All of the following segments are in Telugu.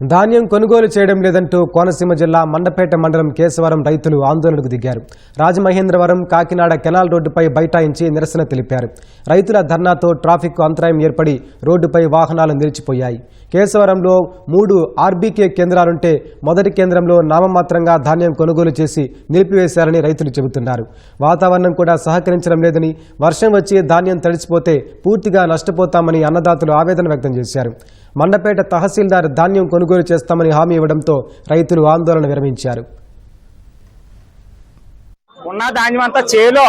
ధాన్యం కొనుగోలు చేయడం లేదంటూ కోనసీమ జిల్లా మండపేట మండలం కేశవరం రైతులు ఆందోళనకు దిగారు. రాజమహేంద్రవరం కాకినాడ కెనాల్ రోడ్డుపై బైఠాయించి నిరసన తెలిపారు. రైతుల ధర్నాతో ట్రాఫిక్ అంతరాయం ఏర్పడి రోడ్డుపై వాహనాలు నిలిచిపోయాయి. కేశవరంలో మూడు ఆర్బీకే కేంద్రాలుంటే మొదటి కేంద్రంలో నామమాత్రంగా ధాన్యం కొనుగోలు చేసి నిలిపివేశారని రైతులు చెబుతున్నారు. వాతావరణం కూడా సహకరించడం లేదని వర్షం వచ్చి ధాన్యం తడిచిపోతే పూర్తిగా నష్టపోతామని అన్నదాతలు ఆవేదన వ్యక్తం చేశారు. మండపేట తహసీల్దార్ ధాన్యం కొనుగోలు చేస్తామని హామీ ఇవ్వడంతో రైతులు ఆందోళన విరమించారు. ఉన్న ధాన్యం అంతా చేలో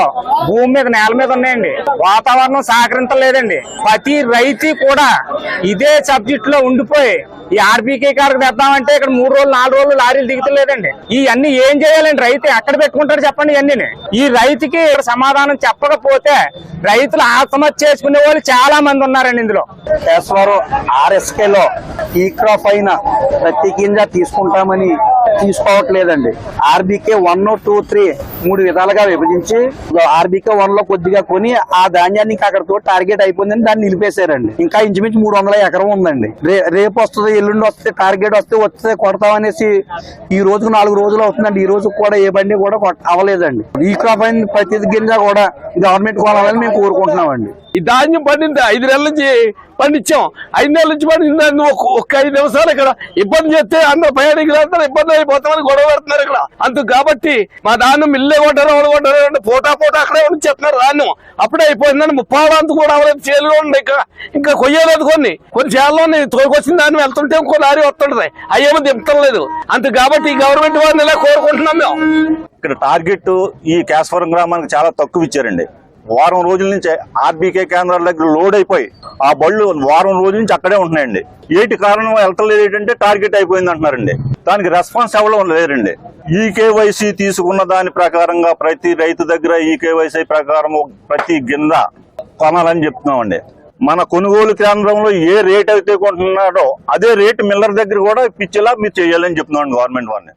భూమి మీద నేల మీద ఉన్నాయండి. వాతావరణం సహకరించలేదండి. ప్రతి రైతు కూడా ఇదే సబ్జెక్ట్లో ఉండిపోయి ఈ ఆర్బీకే కాడకు తెద్దామంటే ఇక్కడ మూడు రోజులు నాలుగు రోజులు లారీలు దిగుతలేదండి. ఇవన్నీ ఏం చేయాలండి రైతు? ఎక్కడ పెట్టుకుంటాడు చెప్పండి ఇవన్నీ ఈ రైతుకి సమాధానం చెప్పకపోతే రైతులు ఆత్మహత్య చేసుకునే వాళ్ళు చాలా మంది ఉన్నారండి ఇందులో. ఆర్ఎస్కే లో ఈ క్రాప్ అయిన ప్రతి గింజ తీసుకుంటామని తీసుకోవట్లేదండి. ఆర్బీకే వన్ టూ త్రీ మూడు విధాలుగా విభజించి ఆర్బీకే వన్లో కొద్దిగా కొని ఆ ధాన్యాన్ని ఇంకా అక్కడతో టార్గెట్ అయిపోయిందని దాన్ని నిలిపేశారండి. ఇంకా ఇంచుమించు మూడు వందల ఎకరం ఉందండి. రే- రేపు వస్తుంది ఎల్లుండి వస్తే టార్గెట్ వస్తే వస్తే కొడతామనేసి ఈ రోజుకు నాలుగు రోజులు అవుతుందండి. ఈ రోజు కూడా ఏ బండి కూడా కొట్ట- అవ్వలేదండి. ఈ క్రాప్ అయిన ప్రతి గింజ కూడా గవర్నమెంట్ కొనాలని మేము కోరుకుంటున్నామండి. ఈ ధాన్యం పండింది ఐదు నెలల నుంచి పండించాం. ఐదు నెలల నుంచి పండించింది దాన్ని ఒక ఒక్క ఐదు నిమిషాలు ఇక్కడ ఇబ్బంది చేస్తే అందరూ ప్రయాణికులు అందరూ ఇబ్బంది అయిపోతామని గొడవ పడుతున్నారు ఇక్కడ. అందుకు కాబట్టి మా ధాన్యం మిల్లే కొట్టారు వాళ్ళు కొట్టారు అంటే పోటా పోటా అక్కడే ఉండి చెప్తున్నారు ధాన్యం. అప్పుడే అయిపోయిందని ముప్పావంతు కూడా అవలేదు చేనులో ఉంది ఇంకా ఇంకా కొయ్యలేదు కొన్ని. కొన్ని చేలలో తోడుకొచ్చిన దాన్ని వెళ్తుంటే ఇంకో లారీ వస్తుంటది. అయ్యేమో దింపలేదు అందుకు కాబట్టి ఈ గవర్నమెంట్ వారిని ఇలా కోరుకుంటున్నాం మేము. ఇక్కడ టార్గెట్ ఈ కేశవరం గ్రామానికి చాలా తక్కువ ఇచ్చారండి. వారం రోజుల నుంచి ఆర్బీకే కేంద్రాల దగ్గర లోడ్ అయిపోయి ఆ బళ్ళు వారం రోజుల నుంచి అక్కడే ఉంటున్నాయండి. ఏటి కారణం వెళ్తలేదు ఏంటంటే టార్గెట్ అయిపోయింది అంటున్నారండి. దానికి రెస్పాన్స్ ఎవరో లేరండి. ఈ కేవైసీ తీసుకున్న దాని ప్రకారంగా ప్రతి రైతు దగ్గర ఈ కేవైసీ ప్రకారం ప్రతి గింద కొనాలని చెప్తున్నామండి. మన కొనుగోలు కేంద్రంలో ఏ రేట్ అయితే కొంటున్నాడో అదే రేటు మిల్లర్ దగ్గర కూడా పిచ్చేలా మీరు చేయాలని చెప్తున్నాం గవర్నమెంట్ వాడిని